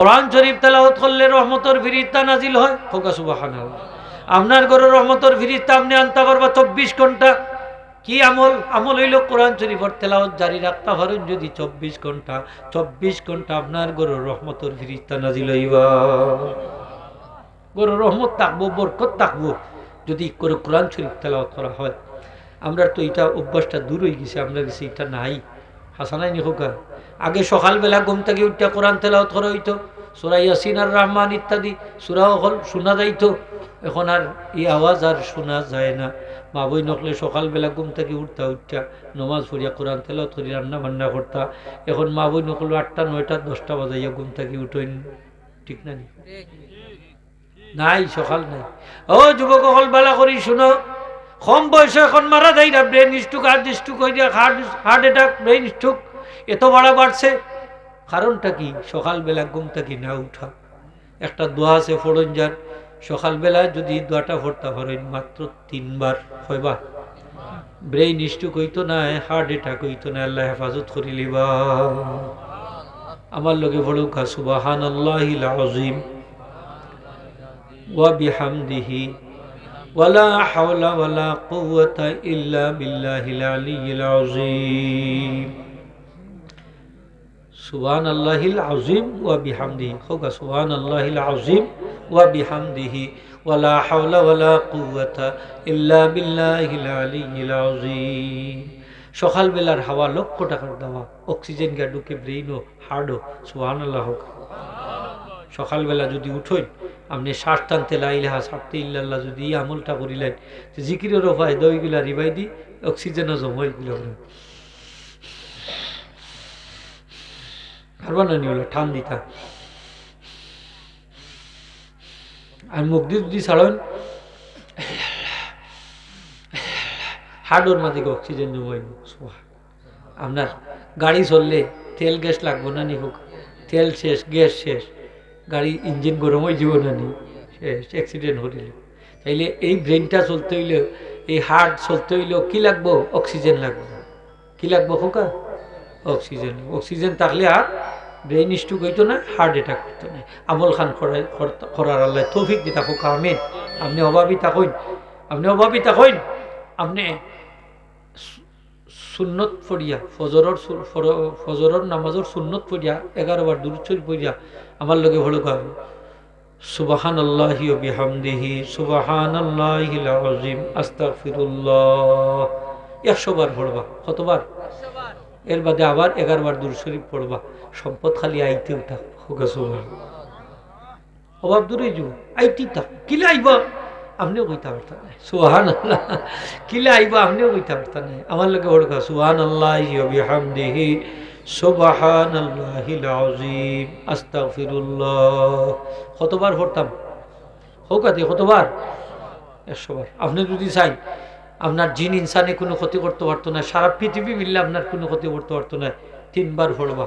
কোরআন শরীফ তেলাওয়াত করলে রহমতর ফিরিস্তা নাজিল হয়। হোকা সুবাহান আপনার ঘরে রহমতর ফিরিস্তা আপনি আনতে পারবা চব্বিশ ঘণ্টা। কি আমল? আমল হইল কোরআন শরীফর তেলাওয়াত জারি রাখতে পারেন যদি চব্বিশ ঘণ্টা। চব্বিশ ঘণ্টা আপনার ঘরে রহমতর ফিরিস্তা নাজিল হইবা। গরু রহমত থাকব, বরকত থাকব। যদি করে কোরআন শরীফ তেলাওয়াত করা হয়। আমরা তো এটা অভ্যাসটা দূর হয়ে গেছে, আমরা গেছি, এটা নাই। হাসানাই নি হোকা আগে সকালবেলা ঘুম থেকে উঠতে কোরআন তেলাওয়াত করা হইতো সুরা ইয়াসিন আর রহমান ইত্যাদি সুরাও হল শোনা যাইতো। এখন আর এই আওয়াজ আর শোনা যায় না। মা বই নকলে সকালবেলা ঘুম থেকে উঠতা উঠতা নমাজ পড়িয়া কোরআন তেলাওয়াত করি রান্না বান্না করতা। এখন মা বই নকল আটটা নয়টা দশটা বাজাইয়া ঘুম থেকে উঠেন। ঠিক না নাই সকাল নাই। ও যুবক হল বেলা করি শুনো কম বয়সে এখন মারা যায় না ব্রেন স্ট্রোক হার্ট স্ট্রোক হয়ে যায় heart heart attack brain stroke এত বাড়া বাড়ছে। কারণটা কি? সকালবেলা ঘুম থেকে না উঠা। একটা দোয়া আছে ফোড়ন যার সকালবেলা যদি দোয়াটা ভর্তা ফোড়েন মাত্র তিনবার হয়বা ব্রেইন স্ট্রোক হইতো না হার্ট অ্যাটাক হইতো না, আল্লাহ হেফাজত করিলি বা আমার লগে ভড়ুকা সুবাহান আল্লাহ আজিম ওয়া বিহামদিহি ওয়ালা হাওলা ওয়ালা ইল্লা বিল্লাহিল আলিয়্যিল আযীম। সুবহানাল্লাহিল আযীম ওয়া বিহামদিহি হোক সুবহানাল্লাহিল আযীম ওয়া বিহামদিহি, ওয়ালা হাওলা ওয়ালা ইল্লা বিল্লাহিল আলিয়্যিল আযীম। সকালবেলার হাওয়া লক্ষ টাকার দেওয়া অক্সিজেন গা ঢুকে ও হার্টও সুবহানাল্লাহ হোক। সকালবেলা যদি উঠোই আপনি শ্বাস টানতে লাইলাহা সারতে ইল্লাল্লাহ যদি এই আমলটা করিলেন, তো জিকিরের উপায় দইগুলা রিবাই দি, অক্সিজেনও জমাই দিল পারবা না নিওলা ঠান দিতা। আর মুখ দিয়ে যদি ছাড়েন হার্ডোর মাঝে অক্সিজেন জমাই আপনার গাড়ি চললে তেল গ্যাস লাগবো না নি হোক, তেল শেষ, গ্যাস শেষ। গাড়ি ইঞ্জিন গরম হয়ে যাব না নি? শেষ অ্যাক্সিডেন্ট হইলে তাইলে এই ব্রেনটা চলতে হইলে, এই হার্ট চলতে হইলেও কি লাগবো? অক্সিজেন লাগবে কি লাগবো খোকা? অক্সিজেন অক্সিজেন থাকলে আর ব্রেইন স্ট্রোক হইতো না হার্ট অ্যাটাক করতো না। আমল খান করার আল্লাহ তৌফিক দিতা খোকা, আমেন। আপনি অভাবী থাকুন। আপনি অভাবী থাকুন। আপনি সুন্নত পড়িয়া ফজরর ফজরর নামাজর সুন্নত পড়িয়া এগারো বার দূরচর পড়িয়া আমার লগে ভালো গান সুবাহান আল্লাহি সুবাহান আল্লাহিল আজিম আস্তাগফিরুল্লাহ। একশো বার পড়বা কতবার এর বাদে আবার এগারো বার দূর শরীফ পড়বা সম্পদ খালি আইতে উঠা হোক অভাব দূরে যাব আইটি তা কিলে আইবা? আপনিও কইতে পারতেন না। সুহান আল্লাহ কিলে আইবা আপনিও কইতে পারতেন না। আমার লোকে ওড়কা সুহান আল্লাহ বিহামদিহি সুবহান আল্লাহিল আজিম আস্তাগফিরুল্লাহ। কতবার পড়তাম? হোক আতে কতবার? একশো বার। আপনি যদি চাই, আপনার জিন ইনসানে কোনো ক্ষতি করতে পারতো না, সারা পৃথিবী মিললে আপনার কোনো ক্ষতি করতে পারতো না, তিনবার পড়বা।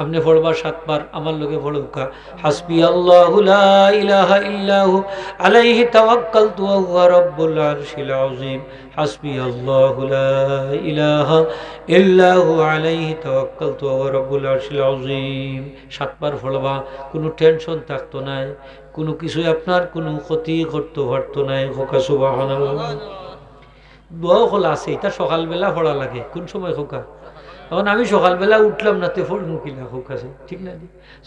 আপনি পড়বার সাতবার আমার লোকে পড়ুকা। হাসবি আল্লাহু আলাইহি তাওয়াক্কালতু ওয়া হুয়া রাব্বুল আরশিল আযীম। হাসবি আল্লাহু ইলাহা ইল্লাহু আলাইহি তাওয়াক্কালতু ওয়া হুয়া রাব্বুল আরশিল আযীম। সাতবার পড়বা, কোনো টেনশন থাকতো না, কোনো কিছুই আপনার কোনো ক্ষতি করতে পারতো না, খোকা সুবহানাল্লাহ। দোয়া হল আছে, এটা সকালবেলা পড়া লাগে, কোন সময় খোকা? তখন আমি সকালবেলা উঠলাম না তে ফড়মু কিলা হোক আছে, ঠিক না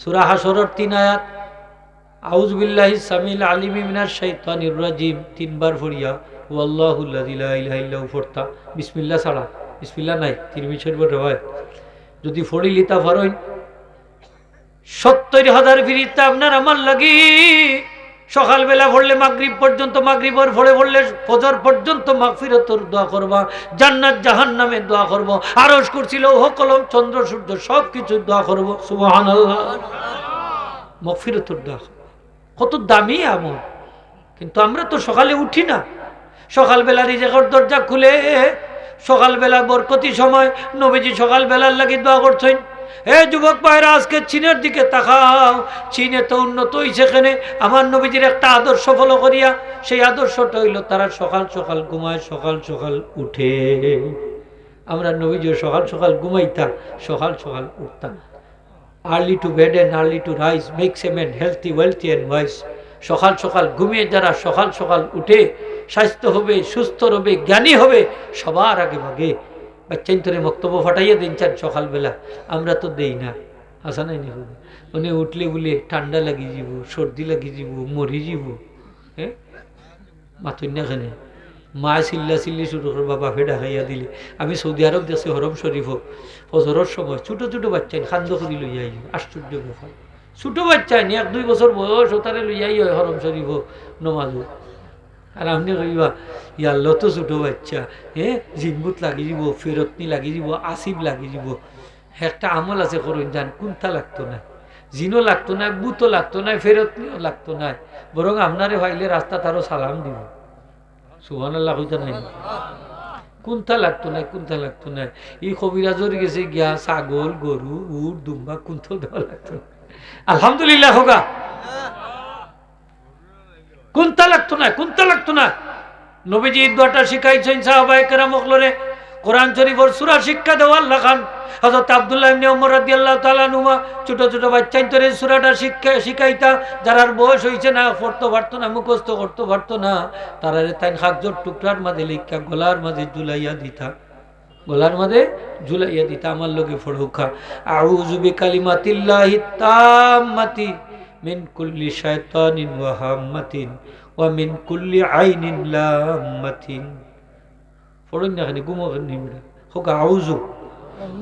সুরা হাসরর তিন আয়াত আউজ বিল্লাহি সামিল আলিমি মিনার শাইতানির রাজিম তিনবার ফড়িয়া ও আল্লাহুল্লাহ ফড়তা বিসমিল্লাহ ছাড়া, বিসমিল্লাহ নাই, তিরমিজ শরীফের রেওয়ায়ত। যদি ফড়ি লিতা ফরইন, সত্তর হাজার ফিরিতে আপনার আমার লাগি। সকালবেলা পড়লে মাগরিব পর্যন্ত মাগরিবর ভরে পড়লে ফজর পর্যন্ত মাগফিরতর দোয়া করবা, জান্নাত জাহান নামে দোয়া করব আরস করছিল ও কলম, চন্দ্র, সূর্য সব কিছু দোয়া করব। সুবাহান মগফিরতর দোয়া কত দামি আমল। কিন্তু আমরা তো সকালে উঠি না। সকালবেলা রিজেকর দরজা খুলে, সকালবেলা বরকতি সময়, নবীজি সকালবেলার লাগি দোয়া করছেন। হে যুবক ভাইরা, আজকে চীনের দিকে তাকাও। চীনে তো উন্নত হয়েছে সেখানে। আমার নবীজির একটা আদর্শ ফলো করিয়া, সেই আদর্শটা হইল তারা সকাল সকাল ঘুমায়, সকাল সকাল উঠে। আমরা নবীজিও সকাল সকাল ঘুমাইতাম, সকাল সকাল উঠতাম। Early to bed and early to rise makes a man healthy wealthy and wise সকাল সকাল ঘুমিয়ে যারা সকাল সকাল উঠে, স্বাস্থ্য হবে, সুস্থ হবে জ্ঞানী হবে, সবার আগে ভাগে বাচ্চাইন তোরে বক্তব্য ফাটাইয়া দিন চান সকালবেলা। আমরা তো দেই না। আসা নাই নি উনি উঠলে বলে ঠান্ডা লাগি যাব সর্দি লাগি যাব মরি যাব হ্যাঁ মাতুন না খানে মা চিল্লা চিল্লি শুরু করবা বাপে ডাকাইয়া দিলে। আমি সৌদি আরব দেশে হরম শরীফ ফজরের সময় ছোটো ছোটো বাচ্চা খান্দ করি লইয়া আশ্চর্য ব্যাপার। ছোটো বাচ্চাই নি এক দুই বছর বয়স ওতারে লইয়াই হয় হরম শরীফ নমাজু আর আপনি কইবা ইয়াল্ল তো ছোটো বাচ্চা হ্যাঁ জিনবুত লাগি যাব ফেরতনি লাগি যাব আসিব লাগি যাব একটা আমল আছে করুন যান কোনটা লাগতো না? জিনও লাগতো না বুতও লাগতো না ফেরতনিও লাগতো না। বরং আপনারে ভাইলে রাস্তা তারও সালাম দিব। সুহান আল্লাহ কইতা নাই? কোনটা লাগতো না, কোনটা লাগতো না? এই কবিরাজর গেছে গিয়া, ছাগল গরু উট, দুম্বা কোনটাও দেওয়া লাগতো না। আলহামদুলিল্লাহ, হোগা। কোনটা লাগতো না কোনটা লাগতো না। নবীজি দোয়াটা শিখাইছেন সাহাবায়ে কেরাম কোরআন শরীফর সূরা শিক্ষা দেওয়া আল্লাহ খান। হযরত আব্দুল্লাহ ইবনে ওমর রাদিয়াল্লাহু নুমা ছোট ছোট বাচ্চাই তোরে সূরাটা শিক্ষা শিখাইতা। যারার বয়স হইছে না, পড়তে পারতো না, মুখস্থ করতে পারতো না। তারারে তাই হাকজোর টুকরার মাঝে লিখা, গলার মাঝে ঝুলাইয়া দিতা। গলার মাঝে জুলাইয়া দিতা, আমার লগে ফড়ুখা আউযু বিকালিমাতিল্লাহি তাম্মাতি মিন কুল্লি শায়তানিন ওয়া হাম্মাতিন ওয়া মিন কুল্লি আইনিন লাম্মাতিন পড়ুন না খানি গুমো নিমরা হোক, আউযু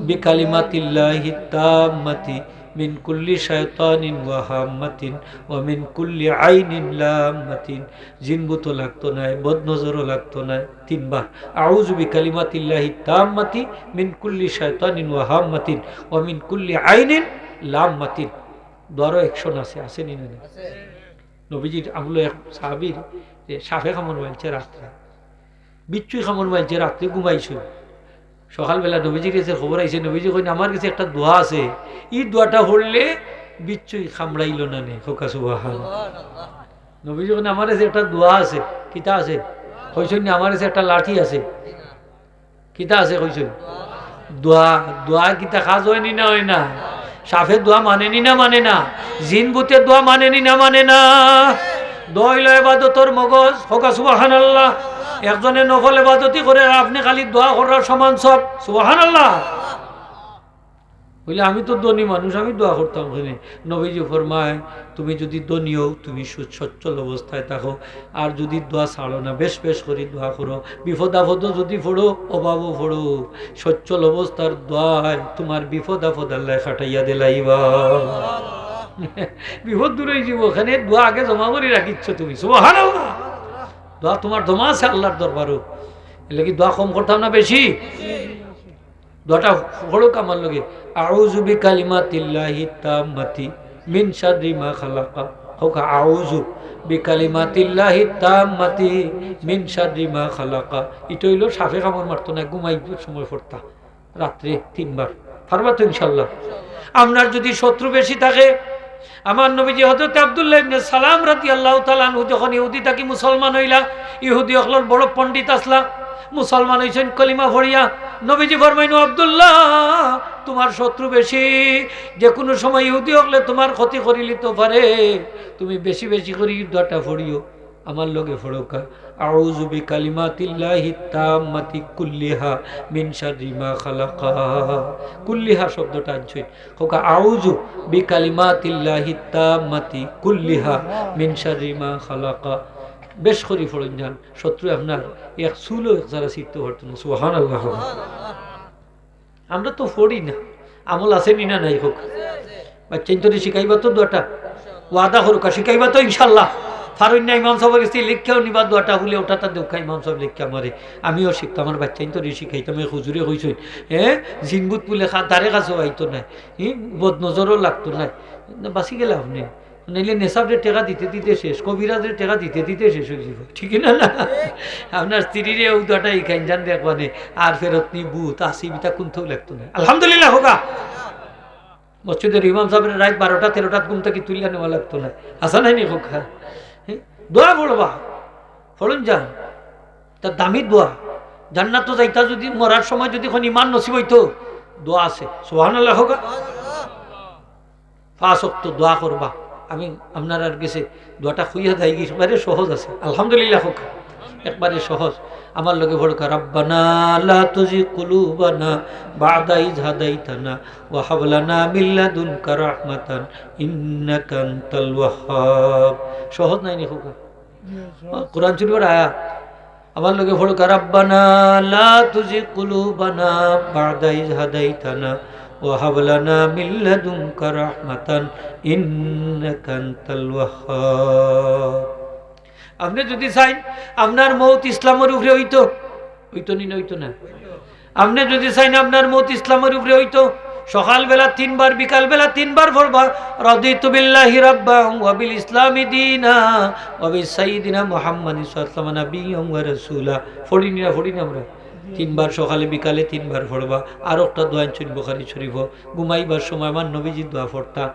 বিকালিমাতিল্লাহি তাম্মাতি মিন কুল্লি শায়তানিন ওয়া হাম্মাতিন ওয়া মিন কুল্লি আইনিন লাম্মাতিন জিনবুতো লাগতো না, বদনজরও লাগতো না তিনবার। আউযু বিকালিমাতিল্লাহি তাম্মাতি মিন কুল্লি শায়তানিন ওয়া হাম্মাতিন ওয়া মিন কুল্লি আইনিন লাম্মাতিন দরও একশন আছে আছে নি না নবীজির আমলো এক সাহাবির যে সাফে খামর মাইলছে রাত্রে। বিচ্ছুই খামর মাইলছে রাত্রে ঘুমাইছো। সকালবেলা নবীজির কাছে খবর আইছে, নবীজি কইন, আমার কাছে একটা দোয়া আছে। এই দোয়াটা পড়লে বিচ্ছুই খামড়াইল না নে? খোকা সুবাহ নবীজি কইন, আমার কাছে একটা দোয়া আছে। কিতা আছে? কইছেন আমার কাছে একটা লাঠি আছে। কিতা আছে? কইছেন। দোয়া দোয়া কিতা খাজ হয়নি না হয় না সাফের দোয়া মানেনি না মানে না? জিন বুতের দোয়া মানেনি না মানে না? দইল এবাদতর মগজ, হোকা সুবাহান আল্লাহ একজনে নফল এবাদতি করে, আপনি খালি দোয়া করার সমান সব। সুবাহান আল্লাহ বলে আমি তো ধনী মানুষ আমি দোয়া করতাম ওখানে। নবীজি ফরমায় তুমি যদি ধনী হও তুমি সচ্ছল অবস্থায় থাকো। আর যদি দোয়া ছাড়ো না বেশ বেশ করে দোয়া করো। বিপদ আপদ যদি ফোড়ো অভাবও ফোড়ো সচ্ছল অবস্থার দোয়ায় তোমার বিপদ আপদ আল্লাহ খাটাইয়া দিলাইবা বিপদ দূরে যাব ওখানে দোয়া আগে জমা করে রাখিচ্ছ তুমি। দোয়া তোমার জমা আছে আল্লাহর দরবারও। এলে কি দোয়া কম করতাম না বেশি। দোয়াটা হড়ুক আমার লগে আউযু বিকালিমাতিল্লাহি তাম্মাতি মিন শাররি মা খালাকা। হোক, আউযু বিকালিমাতিল্লাহি তাম্মাতি মিন শাররি মা খালাকা। এটা হইল সাফে কামড় মারতো না ঘুমাইবার সময় পড়তা। রাত্রে তিনবার। পারবা তো ইনশাল্লাহ আপনার যদি শত্রু বেশি থাকে, আমার নবীজি হজরত আব্দুল্লাহ ইবনে সালাম রাদিয়াল্লাহু তাআলা আনহু যখন ইহুদি থাকি মুসলমান হইলা, ইহুদি হকলর বড় পণ্ডিত আসলা, মুসলমান হইছেন কলিমা ভরিয়া নবীজি ফরমাইনু আব্দুল্লাহ, তোমার শত্রু বেশি। যে কোনো সময় ইহুদি হকলে তোমার ক্ষতি করিলিতে পারে। তুমি বেশি বেশি করে দটা ফড়িও। আমার লগে ফড়কা। আউযু বিকালিমাতিল্লাহি তাম্মাতি কুল্লিহা মিন শাররি মা খালাকা। কুল্লিহা শব্দটা আনছই হোকা, আউযু বিকালিমাতিল্লাহি তাম্মাতি কুল্লিহা মিন শাররি খালাকা। বেশ করি ফড়ন যান। শত্রু আপনার এক চুলো যারা চিত্ত পারত না সুহান আল্লাহ আমরা তো ফড়ি না। আমল আছে নি না নাই হোক। বাচ্চাইন তোরে শিখাইবা তো দুটা ওয়াদা করুকা শিখাইবা তো ইনশাল্লাহ ফারুন্যা ইমাম কাছে লিখিয়াও নিবা দুটা হলে ওটা তার দেখা ইমাম সাহেব লিখা মারে। আমিও শিখতাম, আমার বাচ্চাইন তোরে শিখাইতাম এই হুজুরে কইসই হ্যাঁ জিনগুত পুলে খা তারে কাছেও আইতো নাই। বদনজরও লাগতো নাই। বাঁচি গেলে আপনি। নাইলে নেশাবদের টেকা দিতে দিতে শেষ কবিরাজের টেকা দিতে দিতে শেষ হয়ে যাব। ঠিক না না? আপনার স্ত্রীর উদাটা এই খাইজান দেখবানে আর ফেরত নি বুথ আসি বিতা কোনতেও লাগতো না। আলহামদুলিল্লাহ হোকা মসজিদের ইমাম সাহেবের রাত বারোটা তেরোটা ঘুম থেকে তুলিয়া নেওয়া লাগতো না। আসা নাই নি হোকা? দোয়া পড়বা। ফলন যান। তার দামি দোয়া। জান্নাত তো যাইতা যদি মরার সময় যদি এখন ইমান নসিব হইতো দোয়া আছে। সোহান আল্লাহ হোকা অক্ত দোয়া করবা। আমি আপনার আর গেছে, দোয়াটা খুইয়া গেছি একবারে সহজ আছে। আলহামদুলিল্লাহ হোক, একবারে সহজ। আমার লগে ভড়কা রব্বানা লা তুজি কুলুবানা বাদা ইজ হাদাইতানা ওয়া হাব লানা মিন লাদুনকা রাহমাতান ইন্নাকা আনতাল ওয়াহ্হাব সহজ নাই নি হোকা? কোরআন শরীফের আয়াত, আমার লগে ভড়কা রব্বানা লা তুজি কুলুবানা বাদা ইজ হাদাইতানা وهب لنا من لدنك رحمة إنك أنت الوهاب আপনি যদি চাই আপনার মৌত ইসলামের উপরে হইতো হইতো নি না হইতো না আপনি যদি চাইন আপনার মৌত ইসলামের উপরে হইতো সকালবেলা তিনবার বিকালবেলা তিনবার পড়বা রাদিতু বিল্লাহি রাব্বা ওয়া বিল ইসলামি দীনা ওয়া বি সাইয়্যিদিনা মুহাম্মাদিন সাল্লাল্লাহু আলাইহি নাবিয়্যাম ওয়া রাসূলা ফড়িনি না ফড়িনি আমরা তিনবার সকালে, বিকালে তিনবার পড়বা। আর একটা দোয়া চুন বোখারি শরীফ ঘুমাইবার সময় আমার নবীজি দোয়া ফড়তা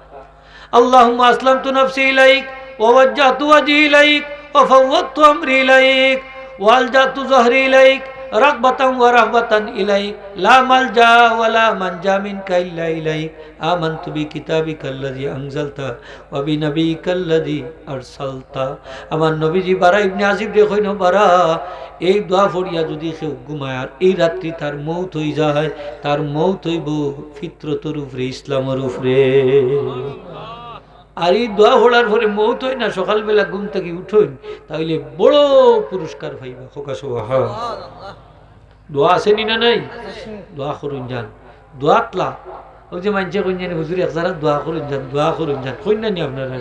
আল্লাহ আসলাম আসলামতু নাফসি ইলাইক ওয়াজ্জাতু ওয়াজহি ইলাইক, ওয়া ফাওয়াদতু আমরি ইলাইক ওয়ালজাতু জহরি ইলাইক রাগবাতান ওয়া রাহবাতান ইলাইক লা মালজা ওয়া লা মানজা মিনকা ইল্লা ইলাইক আমানতু বিকিতাবিকা আল্লাযী আনজালতা ওয়া বিনাবিয়িকা আল্লাযী আরসালতা। আমার নবীজি বারা ইবনে আজিব রে কইন, বারা, এই দোয়া ফড়িয়া যদি কেউ ঘুমায় আর এই রাত্রি তার মৌত হয়ে যায়, তার মৌত হইব ফিত্রতর উপরে, ইসলামের উপরে। আর এই দোয়া ফোড়ার পরে মৌত হয় না সকালবেলা ঘুম থেকে উঠোন তাহলে বড় পুরস্কার পাইবা। খোকা সোহা দোয়া আসেনি না নাই? দোয়া করুন যান। দোয়াতলা। ওই যে মানছে কইন জানি হুজুর এক দোয়া করুন যান দোয়া করুন যান। কইন না নি আপনারা?